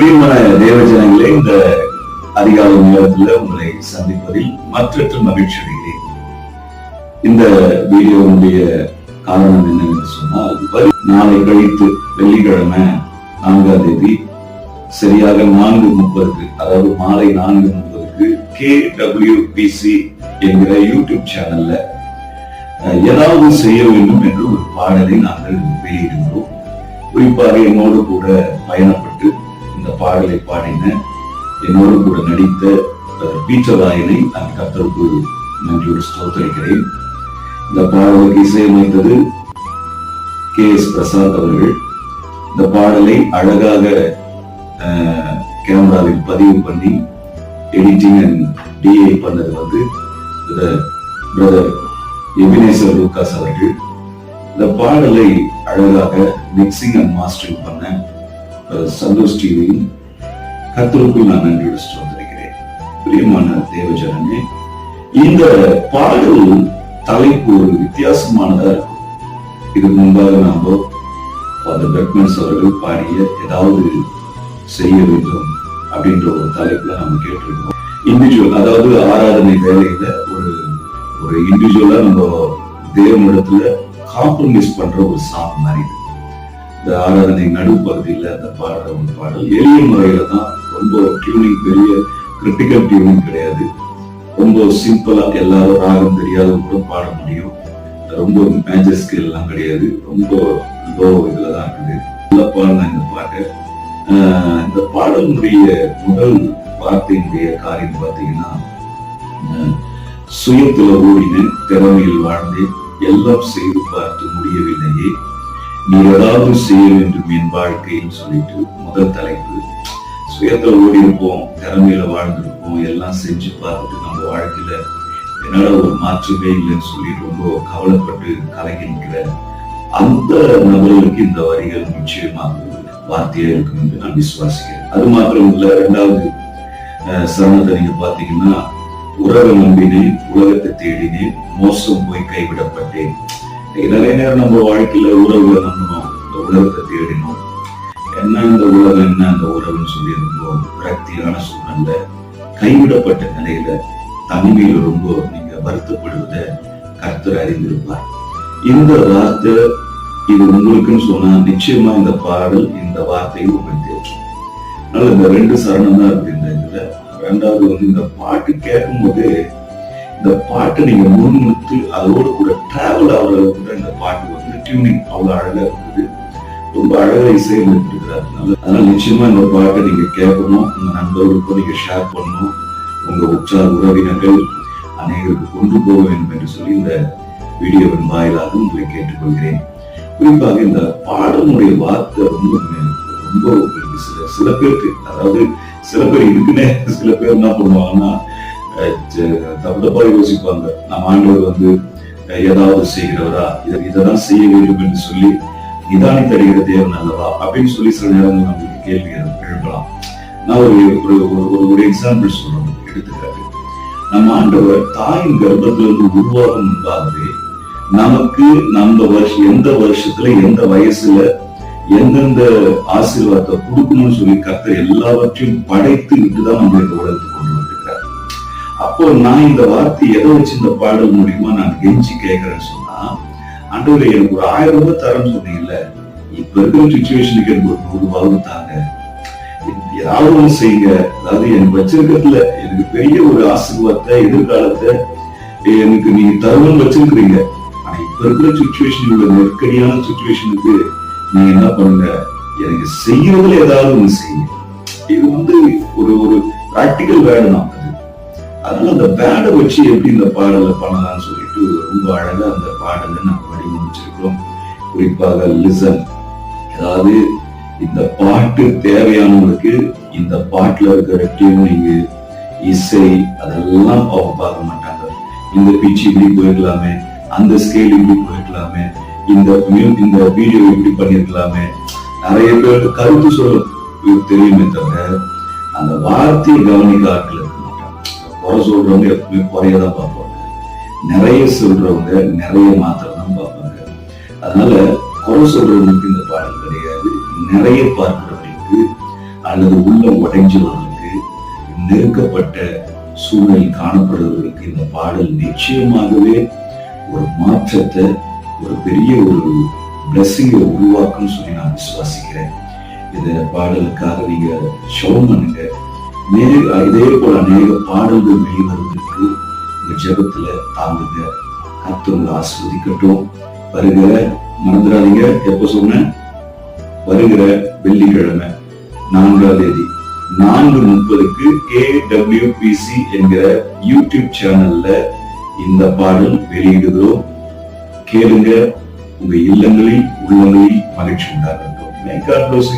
பிரியமான தேவஜனங்களே இந்த அதிகால நேரத்தில் உங்களை சந்திப்பதில் மற்றற்ற மகிழ்ச்சி அடைகிறேன். இந்த வீடியோவுடைய காரணம் என்னவென்று சொன்னால் நாளை கழித்து வெள்ளிக்கிழமை நான்காம் தேதி சரியாக நான்கு முப்பதுக்கு அதாவது மாலை நான்கு முப்பதுக்கு கே டபிள்யூ பிசி என்கிற யூடியூப் சேனல்ல ஏதாவது செய்ய வேண்டும் என்று ஒரு பாடலை நாங்கள் வெளியிடுகிறோம். குறிப்பாக என்னோடு கூட பயணப்பட்டு இந்த பாடலை பாடின என்னோடு கூட நடித்த அஹ், நான் கத்தருக்கு நன்றியோடு ஸ்தோத்தரிக்கிறேன். இந்த பாடலுக்கு இசையமைத்தது கே எஸ் பிரசாத் அவர்கள். இந்த பாடலை அழகாக கேமராவில் பதிவு பண்ணி எடிட்டிங் அண்ட் டிஏ பண்ணது வந்து பிரதர் எபினேசர் லூகாஸ் அவர்கள். இந்த பாடலை அழகாக மிக்சிங் அண்ட் மாஸ்டரிங் பண்ண சந்தோஷ் டிவியில் கத்தருக்குள் நான் யோசிச்சுட்டு வந்திருக்கிறேன். பிரியமான தேவஜனமே இந்த பாடல் தலைப்பு ஒரு வித்தியாசமானதா இருக்கும். இதுக்கு முன்பாக நாம ஃபாதர் பெக்மன்ஸ் அவர்கள் பாடிய ஏதாவது செய்ய வேண்டும் அப்படின்ற ஒரு தலைப்புல நம்ம கேட்டிருக்கோம். இண்டிவிஜுவல் அதாவது ஆராதனை வேலையில ஒரு ஒரு இண்டிவிஜுவலா நம்ம தேவனிடத்துல காம்ப்ரமைஸ் பண்ற ஒரு சாங் மாதிரி. இந்த ஆராதனை நடுப்பகுதியில் அந்த பாடுற ஒரு பாடல். எளிய முறையில தான் ரொம்ப டியூனிங் பெரிய கிரிட்டிக்கல் டியூனிங் கிடையாது. ரொம்ப சிம்பிளா எல்லாரும் ராகம் தெரியாதவங்க கூட பாட முடியும். ரொம்ப மேஜர் ஸ்கேல் எல்லாம் கிடையாது. ரொம்ப லோ இதுல தான் இருக்குது. நல்லா பாடின இந்த பாட்டு இந்த பாடலுடைய முதல் வார்த்தையினுடைய காரியம் பார்த்தீங்கன்னா சுயத்துல ஓடினேன் திறமையில் வாழ்ந்தேன் எல்லாம் செய்து பார்த்து முடியவில்லையே. நீ ஏதாவது செய்ய வேண்டும் என் வாழ்க்கைன்னு சொல்லிட்டு முதல் தலைப்பு. சுயத்தை ஓடி இருப்போம் திறமையில வாழ்ந்திருப்போம் எல்லாம் செஞ்சு பார்த்துட்டு நம்ம வாழ்க்கையில என்னால ஒரு மாற்றமே இல்லைன்னு சொல்லி ரொம்ப கவலைப்பட்டு கலங்கி நிற்கிற அந்த நபர்களுக்கு இந்த வரிகள் நிச்சயமாக வார்த்தையா இருக்கும் என்று நான் விசுவாசிக்கிறேன். அது மாத்திரம் இல்ல இரண்டாவது அஹ், சரணத்தை நீங்க பாத்தீங்கன்னா உறவை நம்பினேன் உலகத்தை தேடினேன் மோசம் போய் கைவிடப்பட்டேன். நிறைய நேரம் நம்ம வாழ்க்கையில உறவுகளை நம்பணும் இந்த உலகத்தை தேடினோம் என்ன இந்த உலகம் என்ன அந்த உறவுன்னு சொல்லி ரொம்ப விரக்தியான சூழ்நிலை கைவிடப்பட்ட நிலையில தனிமையில ரொம்ப நீங்க வருத்தப்படுவதை கர்த்தர் அறிந்திருப்பார் இந்த வார்த்தை இது உங்களுக்குன்னு சொன்னா நிச்சயமா இந்த பாடல் இந்த வார்த்தையை உங்களுக்கு தேற்றும் அதனால இந்த ரெண்டு சரணம் தான் இருக்கு இந்த இதுல ரெண்டாவது வந்து இந்த பாட்டு கேட்கும் போதே இந்த பாட்டை நீங்க முன்னிறுத்து அதோடு கூட டிராவல் ஆகுறது கூட இந்த பாட்டு வந்து டியூனிங் அவ்வளவு அழகா இருக்குது. ரொம்ப அழகா இசையமைத்திருக்கிறார். அதனால அதனால நிச்சயமா இந்த பாட்டை நீங்க கேட்கணும். உங்க நண்பர்களுக்கும் நீங்க ஷேர் பண்ணணும். உங்க உற்றார் உறவினர்கள் அனைவருக்கு கொண்டு போக வேண்டும் என்று சொல்லி இந்த வீடியோவின் வாயிலாக உங்களை கேட்டுக்கொள்கிறேன். குறிப்பாக இந்த பாடலுடைய வார்த்தை ரொம்ப ரொம்ப சில சில பேருக்கு அதாவது சில பேர் இருக்குன்னே சில பேர் என்ன பண்ணுவாங்கன்னா தப்பு யோசிப்பாங்க. நம்ம ஆண்டவர் வந்து ஏதாவது செய்கிறவரா? இதை இதைதான் செய்ய வேண்டும் என்று சொல்லி நிதானி தருகிற தேவன் அல்லவா? அப்படின்னு சொல்லி சில நேரங்கள் நம்மளுக்கு கேள்வி எழுப்பலாம் நான் ஒரு ஒரு ஒரு- எக்ஸாம்பிள் சொல்றேன் எடுத்துக்காட்டு. நம்ம ஆண்டவர் தாயின் கர்ப்பத்திலிருந்து உருவாகும் முன்பாகவே நமக்கு நம்ம வருஷம் எந்த வருஷத்துல எந்த வயசுல எந்தெந்த ஆசீர்வாதத்தை கொடுக்கணும்னு சொல்லி கத்த எல்லாவற்றையும் படைத்து விட்டுதான் நம்ம இந்த உலகத்துக்கு அப்போ நான் இந்த வார்த்தை எதை வச்சு இந்த பாடல் மூலியமா நான் கெஞ்சி கேட்கிறேன்னு சொன்னா ஆண்டவரே எனக்கு ஒரு ஆயிரம் ரூபாய் தரேன்னு சொன்னீங்கல்ல இப்ப இருக்கிற சுச்சுவேஷனுக்கு எனக்கு ஒரு நூறு ரூபாய் தாங்க. ஏதாவது ஒன்று செய்யுங்க. அதாவது எனக்கு வச்சிருக்கிறதுல எனக்கு பெரிய ஒரு ஆசீர்வாதத்தை எதிர்காலத்தை எனக்கு நீங்க தருவம் வச்சிருக்கிறீங்க. ஆனா இப்ப இருக்கிற சுச்சுவேஷன் உள்ள நெருக்கடியான சுச்சுவேஷனுக்கு நீங்க என்ன பண்ணுங்க? எனக்கு செய்யறதுல ஏதாவது ஒண்ணு செய்யுங்க. இது வந்து ஒரு ஒரு பிராக்டிக்கல் வேர்டு தான் அதுவும் அதனால அந்த பேடை வச்சு எப்படி இந்த பாடலை பண்ணலாம்னு சொல்லிட்டு ரொம்ப அழகா அந்த பாடலை நம்ம வடிவமைச்சிருக்கிறோம். குறிப்பாக லிசன் அதாவது இந்த பாட்டு தேவையானவங்களுக்கு இந்த பாட்டுல இருக்கிற டியூனிங் இசை அதெல்லாம் அவங்க பார்க்க மாட்டாங்க. இந்த பிச்சு இப்படி போயிருக்கலாமே அந்த ஸ்கேல் இப்படி போயிருக்கலாமே இந்த இந்த வீடியோ இப்படி பண்ணிருக்கலாமே நிறைய பேருக்கு கருத்து சொல்ல தெரியுமே தவிர அந்த வார்த்தையை கவனிக்க ஆட்கள் குறை சொல்றவங்க எப்பவுமே குறையதான் பார்ப்பாங்க. நிறைய சொல்றவங்க நிறைய மாத்திரம் தான் பார்ப்பாங்க. அதனால குறை சொல்றவங்களுக்கு இந்த பாடல் கிடையாது. நிறைய பார்க்கிறவங்களுக்கு அல்லது உள்ள உடைஞ்சவர்களுக்கு நெருக்கப்பட்ட சூழல் காணப்படுவதற்கு இந்த பாடல் நிச்சயமாகவே ஒரு மாற்றத்தை ஒரு பெரிய ஒரு பிளஸ்ஸிங்கை உருவாக்கும் சொல்லி நான் விசுவாசிக்கிறேன். இந்த பாடலுக்காக நீங்க ஷோம் பண்ணுங்க. இதே போல அநேக பாடல்கள் வெளிவருவதற்கு இந்த ஜெபத்துல தாங்குங்க. கர்த்தர் ஆஸ்வதிக்கட்டும் வருகிற மறந்துடாதீங்க எப்ப சொன்னேன் வருகிற வெள்ளிக்கிழமை நான்காம் தேதி. நான்கு முப்பதுக்கு ஏடபிள்யூபிசி என்கிற யூடியூப் சேனல்ல இந்த பாடல் வெளியிடுகிறோம். கேளுங்க. உங்க இல்லங்களில் உள்ளங்களில் மகிழ்ச்சி உண்டாகட்டும். May God bless